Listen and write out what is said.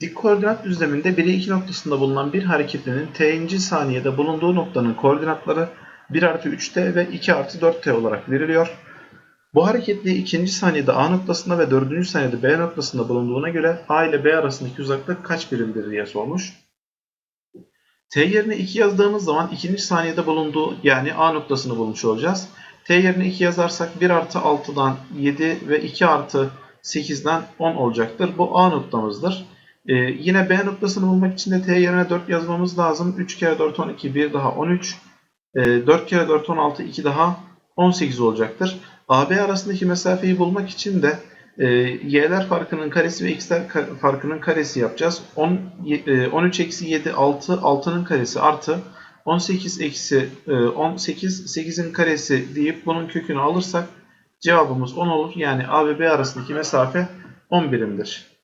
Dik koordinat düzleminde 1'e 2 noktasında bulunan bir hareketlinin t'inci saniyede bulunduğu noktanın koordinatları 1 artı 3t ve 2 artı 4t olarak veriliyor. Bu hareketli ikinci saniyede A noktasında ve dördüncü saniyede B noktasında bulunduğuna göre A ile B arasındaki uzaklık kaç birimdir diye sormuş. T yerine 2 yazdığımız zaman ikinci saniyede bulunduğu yani A noktasını bulmuş olacağız. T yerine 2 yazarsak 1 artı 6'dan 7 ve 2 artı 8'den 10 olacaktır. Bu A noktamızdır. Ee, yine B noktasını bulmak için de T yerine 4 yazmamız lazım. 3 kere 4 12 1 daha 13. Ee, 4 kere 4 16 2 daha 18 olacaktır. AB arasındaki mesafeyi bulmak için de e, y'ler farkının karesi ve x'ler farkının karesi yapacağız. 10, e, 13 eksi 7 6 6'nın karesi artı 18 eksi e, 18 8'in karesi deyip bunun kökünü alırsak cevabımız 10 olur. Yani A ve B arasındaki mesafe 10 birimdir.